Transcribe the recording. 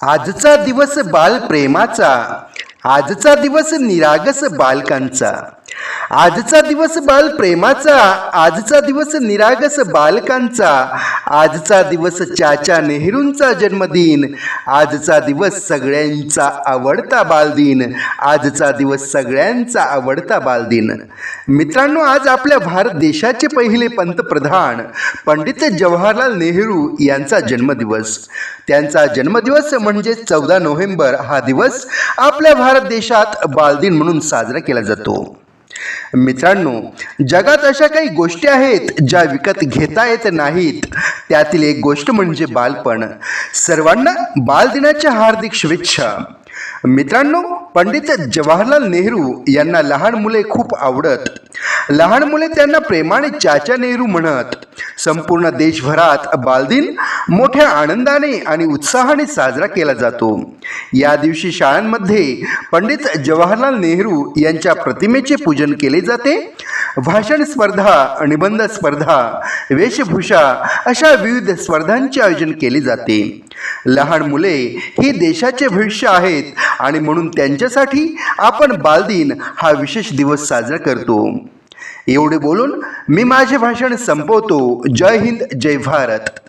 आजचा दिवस बालप्रेमाचा आजचा दिवस निरागस बालकांचा. आजचा दिवस बालप्रेमाचा आजचा दिवस निरागस बालकांचा आजचा दिवस चाचा नेहरूंचा जन्मदिन आजचा दिवस सगळ्यांचा आवडता बालदिन आजचा दिवस सगळ्यांचा आवडता बालदिन. मित्रांनो आज आपल्या भारत देशाचे पहिले पंतप्रधान पंडित जवाहरलाल नेहरू यांचा जन्मदिवस. त्यांचा जन्मदिवस म्हणजे चौदा नोव्हेंबर हा दिवस आपल्या भारत देशात बालदिन म्हणून साजरा केला जातो. मित्रांनो जगात अशा काही गोष्टी आहेत ज्या विकत घेता येत नाहीत. त्यातील एक गोष्ट म्हणजे बालपण. सर्वांना बालदिनाच्या हार्दिक शुभेच्छा. मित्रांनो पंडित जवाहरलाल नेहरू यांना लहान मुले खूप आवडत. लहान मुले त्यांना प्रेमाने चाचा नेहरू म्हणत. संपूर्ण देशभरात बालदिन मोठ्या आनंदाने आणि उत्साहाने साजरा केला जातो. या दिवशी शाळांमध्ये पंडित जवाहरलाल नेहरू यांच्या प्रतिमेचे पूजन केले जाते. भाषण स्पर्धा निबंध स्पर्धा वेशभूषा अशा विविध स्पर्धांचे आयोजन केले जाते. लहान मुले ही देशाचे भविष्य आहेत आणि म्हणून त्यांच्यासाठी आपण बालदिन हा विशेष दिवस साजरा करतो. एवढे बोलून मी माझे भाषण संपवतो. जय हिंद जय भारत.